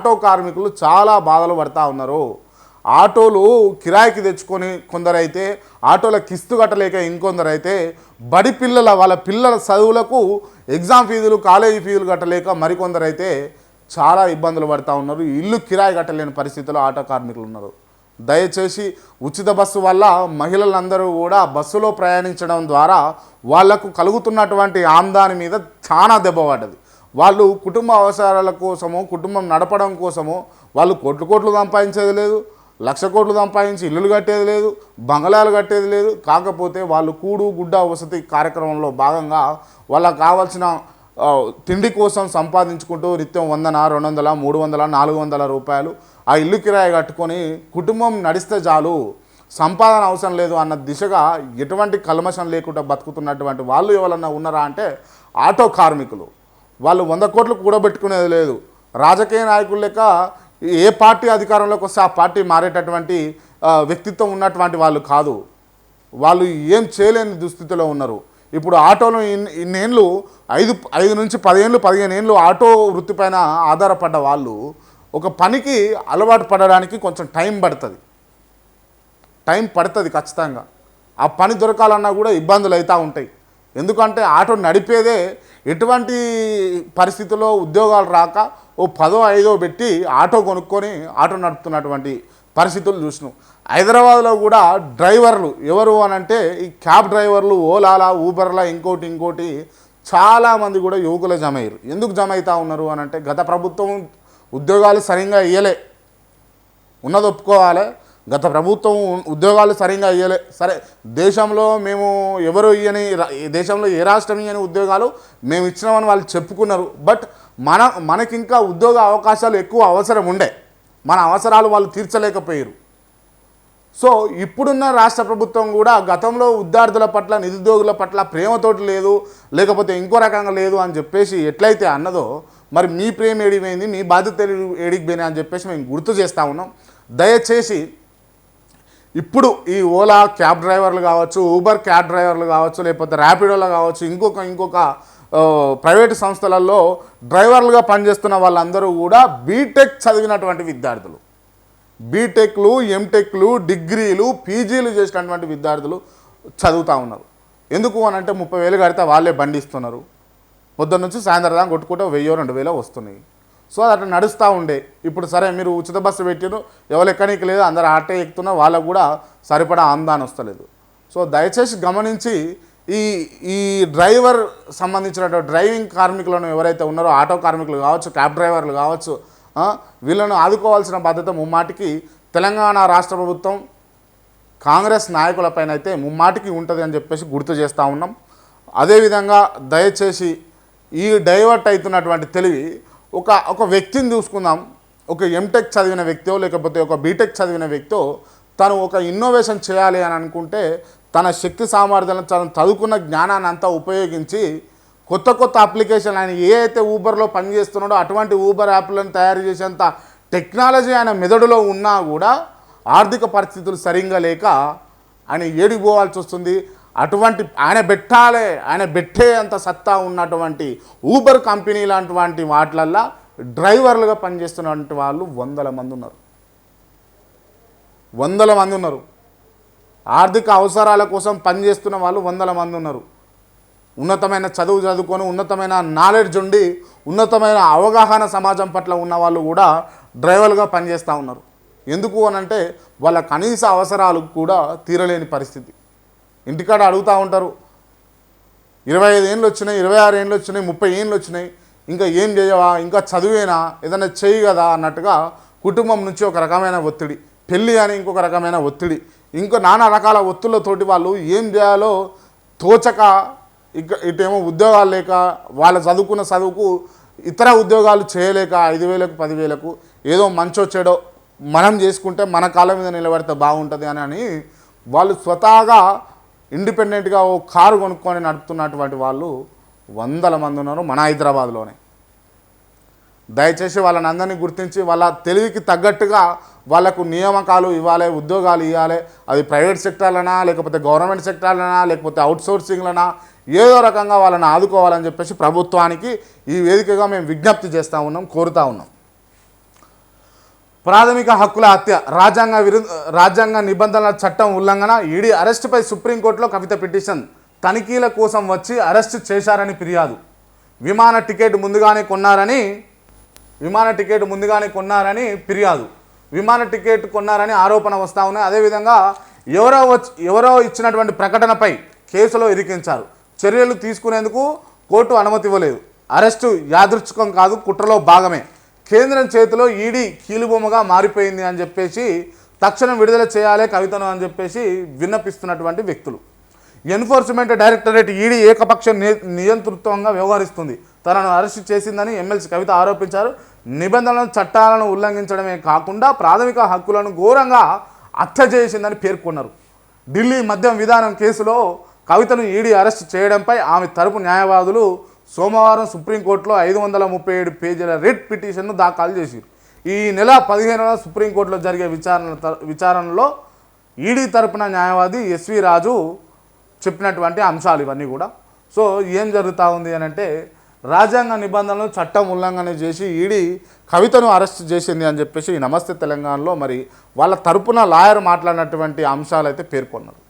Auto కార్మికులు చాలా బాధలు పడతా ఉన్నారు. ఆటోలు కిరాయికి తెచ్చుకొని కొందరైతే ఆటోల కిస్తు కట్టలేక ఇంకొందరైతే బడి పిల్లల వాళ్ళ పిల్లల చదువులకు ఎగ్జామ్ ఫీజులు కాలేజీ ఫీజులు కట్టలేక మరికొందరైతే చాలా ఇబ్బందులు పడతా ఉన్నారు. ఇల్లు కిరాయి కట్టలేని పరిస్థితిలో ఆటో కార్మికులు ఉన్నారు. దయచేసి ఉచిత బస్సు వల్ల మహిళలందరూ కూడా బస్సులో ప్రయాణించడం ద్వారా వాళ్ళకు కలుగుతున్నటువంటి ఆమ్దాని మీద చాలా దెబ్బ పడ్డది. వాళ్ళు కుటుంబ అవసరాల కోసము కుటుంబం నడపడం కోసము వాళ్ళు కోట్లు కోట్లు సంపాదించేది లేదు లక్ష కోట్లు సంపాదించి ఇల్లులు కట్టేది లేదు బంగళాలు కట్టేది లేదు. కాకపోతే వాళ్ళు కూడు గుడ్డ వసతి కార్యక్రమంలో భాగంగా వాళ్ళకు కావాల్సిన తిండి కోసం సంపాదించుకుంటూ నిత్యం వందన రెండు వందల మూడు వందల నాలుగు వందల రూపాయలు ఆ ఇల్లు కిరాయి కట్టుకొని కుటుంబం నడిస్తే చాలు సంపాదన అవసరం లేదు అన్న దిశగా ఎటువంటి కల్మషం లేకుండా బతుకుతున్నటువంటి వాళ్ళు ఎవరన్నా ఉన్నారా అంటే ఆటో కార్మికులు. వాళ్ళు వంద కోట్లు కూడబెట్టుకునేది లేదు. రాజకీయ నాయకులు లెక్క ఏ పార్టీ అధికారంలోకి వస్తే ఆ పార్టీ మారేటటువంటి వ్యక్తిత్వం ఉన్నటువంటి వాళ్ళు కాదు. వాళ్ళు ఏం చేయలేని దుస్థితిలో ఉన్నారు. ఇప్పుడు ఆటోలో ఇన్ని ఇన్నేళ్ళు ఐదు ఐదు నుంచి పదిహేను పదిహేను ఏళ్ళు ఆటో వృత్తిపైన ఆధారపడ్డ వాళ్ళు ఒక పనికి అలవాటు పడడానికి కొంచెం టైం పడుతుంది. టైం పడుతుంది ఖచ్చితంగా. ఆ పని దొరకాలన్నా కూడా ఇబ్బందులు అవుతూ ఉంటాయి. ఎందుకంటే ఆటో నడిపేదే ఎటువంటి పరిస్థితుల్లో ఉద్యోగాలు రాక ఓ పదో ఐదో పెట్టి ఆటో కొనుక్కొని ఆటో నడుపుతున్నటువంటి పరిస్థితులు చూసినాం. హైదరాబాద్లో కూడా డ్రైవర్లు ఎవరు అనంటే ఈ క్యాబ్ డ్రైవర్లు ఓలాలా ఊబర్లా ఇంకోటి ఇంకోటి చాలామంది కూడా యువకులు జమ అయ్యారు. ఎందుకు జమ అవుతా ఉన్నారు అనంటే గత ప్రభుత్వం ఉద్యోగాలు సరిగ్గా ఇయ్యలే. ఉన్నది ఒప్పుకోవాలి. గత ప్రభుత్వం ఉద్యోగాలు సరిగ్గా ఇవ్వలే సరే దేశంలో మేము ఎవరు ఇయ్యని దేశంలో ఏ రాష్ట్రం ఇయ్యని ఉద్యోగాలు మేము ఇచ్చినామని వాళ్ళు చెప్పుకున్నారు. బట్ మన మనకింకా ఉద్యోగ అవకాశాలు ఎక్కువ అవసరం ఉండే. మన అవసరాలు వాళ్ళు తీర్చలేకపోయారు సో ఇప్పుడున్న రాష్ట్ర ప్రభుత్వం కూడా గతంలో విద్యార్థుల పట్ల నిరుద్యోగుల పట్ల ప్రేమతోటి లేదు లేకపోతే ఇంకో రకంగా లేదు అని చెప్పేసి ఎట్లయితే అన్నదో మరి మీ ప్రేమ ఏడిపోయింది మీ బాధ్యత ఏడిగిపోయినాయి అని చెప్పేసి మేము గుర్తు చేస్తూ ఉన్నాం. దయచేసి ఇప్పుడు ఈ ఓలా క్యాబ్ డ్రైవర్లు కావచ్చు ఊబర్ క్యాబ్ డ్రైవర్లు కావచ్చు లేకపోతే ర్యాపిడోలో కావచ్చు ఇంకొక ఇంకొక ప్రైవేట్ ప్రైవేటు సంస్థలలో డ్రైవర్లుగా పనిచేస్తున్న వాళ్ళందరూ కూడా బీటెక్ చదివినటువంటి విద్యార్థులు. బీటెక్లు ఎంటెక్లు డిగ్రీలు పీజీలు చేసినటువంటి విద్యార్థులు చదువుతూ ఉన్నారు. ఎందుకు అని అంటే ముప్పై వేలు కడితే వాళ్ళే బండిస్తున్నారు. పొద్దున్న నుంచి సాయంత్రం దాకా కొట్టుకుంటే వెయ్యో రెండు వేలో వస్తున్నాయి. సో అది అట్లా నడుస్తూ ఉండే. ఇప్పుడు సరే మీరు ఉచిత బస్సు పెట్టారు ఎవరు ఎక్కడానికి లేదు అందరు ఆటో ఎక్కుతున్నా వాళ్ళకు కూడా సరిపడా ఆందాన్ వస్తలేదు. సో దయచేసి గమనించి ఈ ఈ డ్రైవర్ సంబంధించినటువంటి డ్రైవింగ్ కార్మికులను ఎవరైతే ఉన్నారో ఆటో కార్మికులు కావచ్చు క్యాబ్ డ్రైవర్లు కావచ్చు వీళ్ళను ఆదుకోవాల్సిన బాధ్యత ముమ్మాటికి తెలంగాణ రాష్ట్ర ప్రభుత్వం కాంగ్రెస్ నాయకులపైన అయితే ముమ్మాటికి ఉంటుంది అని చెప్పేసి గుర్తు చేస్తూ ఉన్నాం. అదేవిధంగా దయచేసి ఈ డైవర్ట్ అవుతున్నటువంటి తెలివి ఒక ఒక వ్యక్తిని చూసుకుందాం. ఒక ఎంటెక్ చదివిన వ్యక్తో లేకపోతే ఒక బీటెక్ చదివిన వ్యక్తో తను ఒక ఇన్నోవేషన్ చేయాలి అని అనుకుంటే తన శక్తి సామర్థ్యాలను తను చదువుకున్న జ్ఞానాన్ని అంతా ఉపయోగించి కొత్త కొత్త అప్లికేషన్ ఆయన ఏ అయితే ఊబర్లో పనిచేస్తున్నాడో అటువంటి ఊబర్ యాప్లను తయారు చేసేంత టెక్నాలజీ ఆయన మెదడులో ఉన్నా కూడా ఆర్థిక పరిస్థితులు సరిగ్గా లేక ఆయన ఏడిపోవాల్సి వస్తుంది. అటువంటి ఆయన పెట్టాలే ఆయన పెట్టే అంత సత్తా ఉన్నటువంటి ఊబర్ కంపెనీ లాంటి వాటిలల్లో డ్రైవర్లుగా పనిచేస్తున్నటువంటి వాళ్ళు వందల మంది ఉన్నారు. వందల మంది ఉన్నారు. ఆర్థిక అవసరాల కోసం పనిచేస్తున్న వాళ్ళు వందల మంది ఉన్నారు. ఉన్నతమైన చదువు చదువుకొని ఉన్నతమైన నాలెడ్జ్ ఉండి ఉన్నతమైన అవగాహన సమాజం పట్ల ఉన్న వాళ్ళు కూడా డ్రైవర్లుగా పనిచేస్తూ ఉన్నారు. ఎందుకు అని అంటే వాళ్ళ కనీస అవసరాలు కూడా తీరలేని పరిస్థితి. ఇంటికాడ అడుగుతూ ఉంటారు. ఇరవై ఐదు ఏళ్ళు వచ్చినాయి ఇరవై ఆరు ఏళ్ళు వచ్చినాయి ముప్పై ఏళ్ళు వచ్చినాయి. ఇంకా ఏం చేయవా? ఇంకా చదివేనా? ఏదైనా చేయి కదా అన్నట్టుగా కుటుంబం నుంచి ఒక రకమైన ఒత్తిడి పెళ్ళి అని ఇంకొక రకమైన ఒత్తిడి ఇంకా నానా రకాల ఒత్తులతోటి వాళ్ళు ఏం చేయాలో తోచక ఇక ఇటేమో ఉద్యోగాలు లేక వాళ్ళు చదువుకున్న చదువుకు ఇతర ఉద్యోగాలు చేయలేక ఐదు వేలకు పదివేలకు ఏదో మంచో చెడో మనం చేసుకుంటే మన కాళ్ళ మీద నిలబడితే బాగుంటుంది అని అని వాళ్ళు స్వతహాగా ఇండిపెండెంట్గా ఓ కారు కొనుక్కొని నడుపుతున్నటువంటి వాళ్ళు వందల మంది ఉన్నారు మన హైదరాబాద్లోనే. దయచేసి వాళ్ళని అందరినీ గుర్తించి వాళ్ళ తెలివికి తగ్గట్టుగా వాళ్ళకు నియామకాలు ఇవ్వాలి ఉద్యోగాలు ఇవ్వాలి. అది ప్రైవేట్ సెక్టార్లనా లేకపోతే గవర్నమెంట్ సెక్టార్లనా లేకపోతే అవుట్సోర్సింగ్లనా ఏదో రకంగా వాళ్ళని ఆదుకోవాలని చెప్పేసి ప్రభుత్వానికి ఈ వేదికగా మేము విజ్ఞప్తి చేస్తూ ఉన్నాం కోరుతా ఉన్నాం. ప్రాథమిక హక్కుల హత్య రాజ్యాంగ విరు రాజ్యాంగ నిబంధనల చట్టం ఉల్లంఘన ఈడీ అరెస్టుపై సుప్రీంకోర్టులో కవిత పిటిషన్. తనిఖీల కోసం వచ్చి అరెస్ట్ చేశారని ఫిర్యాదు. విమాన టికెట్ ముందుగానే కొన్నారని విమాన టికెట్ ముందుగానే కొన్నారని ఫిర్యాదు. విమాన టికెట్ కొన్నారని ఆరోపణ వస్తూ ఉన్నాయి. అదేవిధంగా ఎవరో వచ్చి ఎవరో ఇచ్చినటువంటి ప్రకటనపై కేసులో ఇరికించారు. చర్యలు తీసుకునేందుకు కోర్టు అనుమతి ఇవ్వలేదు. అరెస్టు యాదృచ్ఛికం కాదు కుట్రలో భాగమే. కేంద్రం చేతిలో ఈడీ కీలుబొమ్మగా మారిపోయింది అని చెప్పేసి తక్షణం విడుదల చేయాలి కవితను అని చెప్పేసి విన్నపిస్తున్నటువంటి వ్యక్తులు. ఎన్ఫోర్స్మెంట్ డైరెక్టరేట్ ఈడీ ఏకపక్ష ని- నియంతృత్వంగా వ్యవహరిస్తుంది. తనను అరెస్ట్ చేసిందని ఎమ్మెల్సీ కవిత ఆరోపించారు. నిబంధనలను చట్టాలను ఉల్లంఘించడమే కాకుండా ప్రాథమిక హక్కులను ఘోరంగా హత్య చేసిందని పేర్కొన్నారు. ఢిల్లీ మద్యం విధానం కేసులో కవితను ఈడీ అరెస్ట్ చేయడంపై ఆమె తరపు న్యాయవాదులు సోమవారం సుప్రీంకోర్టులో ఐదు వందల ముప్పై ఏడు పేజీల రిట్ పిటిషన్ను దాఖలు చేశారు ఈ నెల పదిహేనున సుప్రీంకోర్టులో జరిగే విచారణ విచారణలో ఈడీ తరపున న్యాయవాది ఎస్వి రాజు చెప్పినటువంటి అంశాలు ఇవన్నీ కూడా. సో ఏం జరుగుతూ ఉంది అని అంటే రాజ్యాంగ నిబంధనలు చట్టం ఉల్లంఘన చేసి ఈడీ కవితను అరెస్ట్ చేసింది అని చెప్పేసి ఈ నమస్తే తెలంగాణలో మరి వాళ్ళ తరపున లాయర్ మాట్లాడినటువంటి అంశాలు అయితే పేర్కొన్నారు.